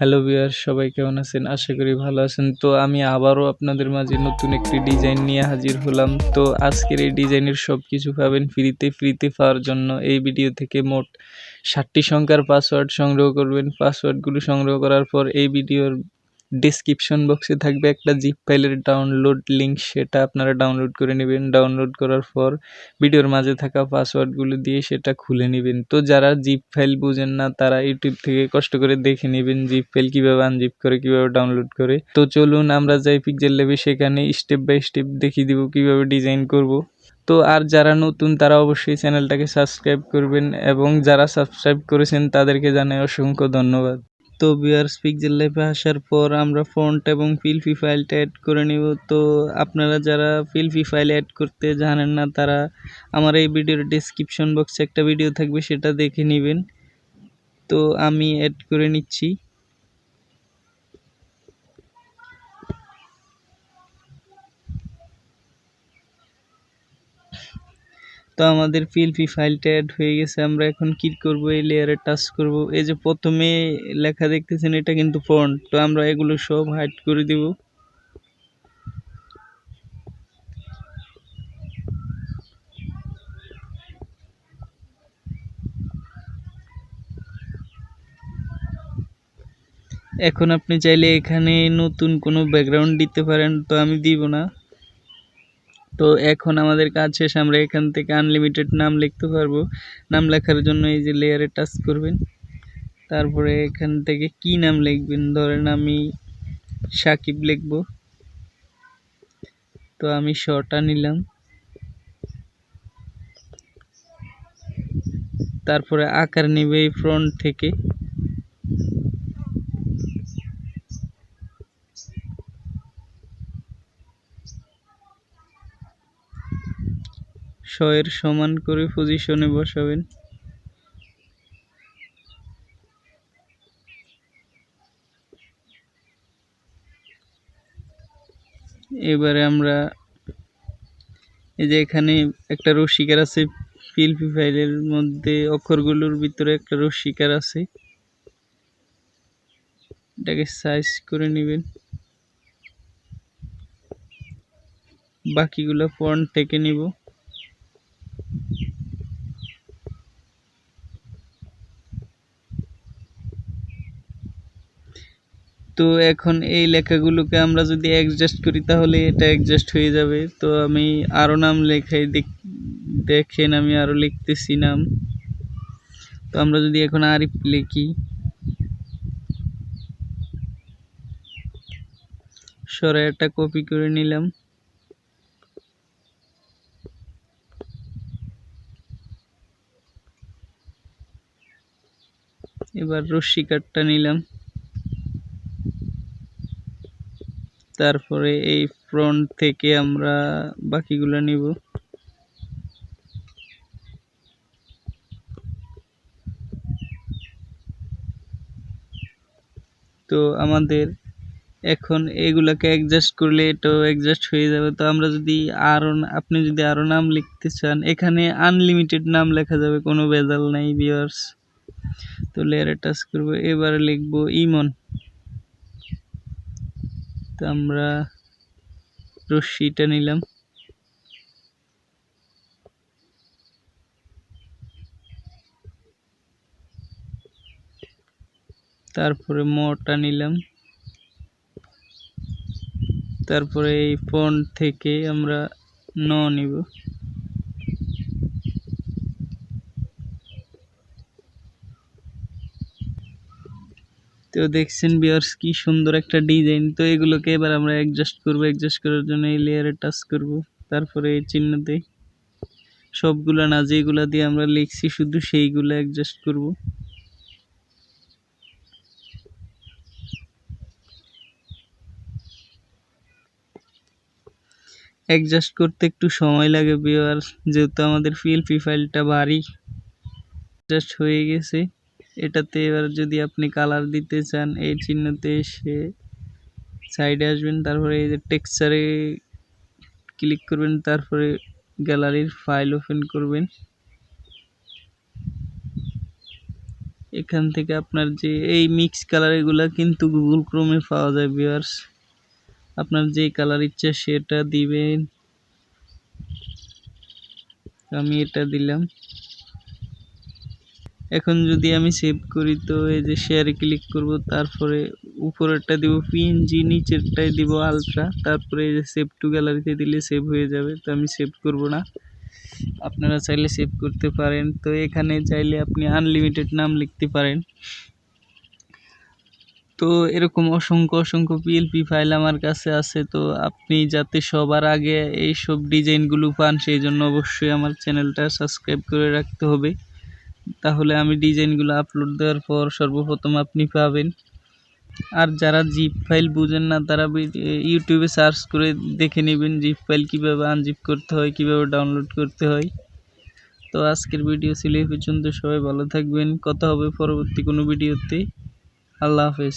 Hello viewer সবাই কেমন আছেন? আশা করি ভালো আছেন। তো আমি আবারও আপনাদের মাঝে নতুন একটি ডিজাইন নিয়ে হাজির হলাম। তো আজকের এই ডিজাইনের সব কিছু পাবেন ফ্রিতে ফ্রিতে পাওয়ার জন্য। এই ভিডিও থেকে মোট ষাটটি সংখ্যার পাসওয়ার্ড সংগ্রহ করবেন। পাসওয়ার্ডগুলো সংগ্রহ করার পর এই ভিডিওর ডিসক্রিপশন বক্সে থাকবে একটা জিপ ফাইলের ডাউনলোড লিঙ্ক সেটা আপনারা ডাউনলোড করে নেবেন। ডাউনলোড করার পর ভিডিওর মাঝে থাকা পাসওয়ার্ডগুলো দিয়ে সেটা খুলে নেবেন। তো যারা জিপ ফাইল বুঝেন না, তারা ইউটিউব থেকে কষ্ট করে দেখে নেবেন জিপ ফাইল কীভাবে আনজিপ করে, কীভাবে ডাউনলোড করে। তো চলুন আমরা যাই পিকজেল লেবে সেখানে স্টেপ বাই স্টেপ দেখিয়ে দিব কীভাবে ডিজাইন করব। তো আর যারা নতুন, তারা অবশ্যই চ্যানেলটাকে সাবস্ক্রাইব করবেন এবং যারা সাবস্ক্রাইব করেছেন, তাদেরকে জানাই অসংখ্য ধন্যবাদ। তো বিয়ার্স পিক্সেল লাইফে আসার পর আমরা ফন্ট এবং ফিলফি ফাইলটা অ্যাড করে নিব। তো আপনারা যারা ফিলফি ফাইল অ্যাড করতে জানেন না, তারা আমার এই ভিডিওর ডিসক্রিপশন বক্সে একটা ভিডিও থাকবে, সেটা দেখে নেবেন। তো আমি অ্যাড করে নিচ্ছি। তো আমাদের পিএলপি ফাইলটা অ্যাড হয়ে গেছে। আমরা এখন কি করব? এই লেয়ারে টাচ করব। এই যে প্রথমে লেখা দেখতেছেন, এটা কিন্তু ফন্ট তো আমরা এগুলো সব হাইড করে দিব। এখন আপনি চাইলে এখানে নতুন কোনো ব্যাকগ্রাউন্ড দিতে পারেন। তো আমি দিব না। তো এখন আমাদের কাজ শেষ, আমরা এখান থেকে আনলিমিটেড নাম লিখতে পারব। নাম লেখার জন্য এই যে লেয়ারে টাচ করবেন। তারপরে এখান থেকে কি নাম লিখবেন? ধরেন আমি সাকিব লিখব। তো আমি শটা নিলাম। তারপরে আকার নিবে এই ফ্রন্ট থেকে। শয়ের সমান করে পজিশনে বসাবেন। এবারে আমরা এই যে এখানে একটা রশিকার আছে পিএলপি ফাইলের মধ্যে অক্ষরগুলোর ভিতরে একটা রশিকার আছে। এটাকে সাইজ করে নেবেন। বাকিগুলো ফন্ট থেকে নিব। তো এখন এই লেখাগুলোকে আমরা যদি অ্যাডজাস্ট করি, তাহলে এটা অ্যাডজাস্ট হয়ে যাবে। তো আমি আরও নাম লেখাই দেখেন আমি আরও লিখতেছি নাম। তো আমরা যদি এখন আরিফ লিখি। সরাইটা কপি করে নিলাম। এবার রশ্মি কাঠটা নিলাম। তারপরে এই ফ্রন্ট থেকে আমরা বাকিগুলো নিব। তো আমাদের এখন এগুলাকে অ্যাডজাস্ট করলে এটাও অ্যাডজাস্ট হয়ে যাবে। তো আমরা যদি আরও আপনি যদি আরও নাম লিখতে চান, এখানে আনলিমিটেড নাম লেখা যাবে, কোনো ভেজাল নাই বিয়ার্স তো লেয়ারে টাচ করব। এবারে লিখব ইমন। তো আমরা রশ্মিটা নিলাম। তারপরে মোটা নিলাম। তারপরে এই পন থেকে আমরা ন নিব। তো দেখছেন বিয়ার্স কি সুন্দর একটা ডিজাইন তো এগুলোকে এবার আমরা অ্যাডজাস্ট করব অ্যাডজাস্ট করার জন্য এই লেয়ারে টাচ করব। তারপরে এই চিহ্নতে সবগুলা না, যেগুলা দিয়ে আমরা লিখছি, শুধু সেইগুলো অ্যাডজাস্ট করব। অ্যাডজাস্ট করতে একটু সময় লাগে বিয়ার যেহেতু আমাদের পিএলপি ফাইলটা ভারী। অ্যাডজাস্ট হয়ে গেছে। এটাতে এবার যদি আপনি কালার দিতে চান, এই চিহ্নতে এসে সাইডে আসবেন, তারপরে এই যে টেক্সচারে ক্লিক করবেন, তারপরে গ্যালারির ফাইল ওপেন করবেন। এখান থেকে আপনার যে এই মিক্স কালার এগুলা কিন্তু গুগল ক্রোমে পাওয়া যায় ভিউয়ার্স আপনার যে কালার ইচ্ছা সেটা দিবেন। আমি এটা দিলাম। এখন যদি আমি সেভ করি, তো এই যে শেয়ারে ক্লিক করব, তারপরে উপরেরটা দিব পিএনজি নিচেরটাই দিব আলট্রা তারপরে এই যে সেভ টু গ্যালারিতে দিলে সেভ হয়ে যাবে, তো আমি সেভ করব না। আপনারা চাইলে সেভ করতে পারেন, তো এখানে চাইলে আপনি আনলিমিটেড নাম লিখতে পারেন। তো এরকম অসংখ্য অসংখ্য পিএলপি ফাইল আমার কাছে আছে, তো আপনি যাতে সবার আগে এই সব ডিজাইনগুলো পান, সেই জন্য অবশ্যই আমার চ্যানেলটা সাবস্ক্রাইব করে রাখতে হবে। তাহলে আমি ডিজাইনগুলো আপলোড দেওয়ার পর সর্বপ্রথম আপনি পাবেন। আর যারা জিপ ফাইল বুঝেন না, তারা ইউটিউবে সার্চ করে দেখে নেবেন জিপ ফাইল কীভাবে আনজিপ করতে হয়, কীভাবে ডাউনলোড করতে হয়। তো আজকের ভিডিও ছিল এই পর্যন্ত। সবাই ভালো থাকবেন। কথা হবে পরবর্তী কোনো ভিডিওতে আল্লাহ হাফেজ।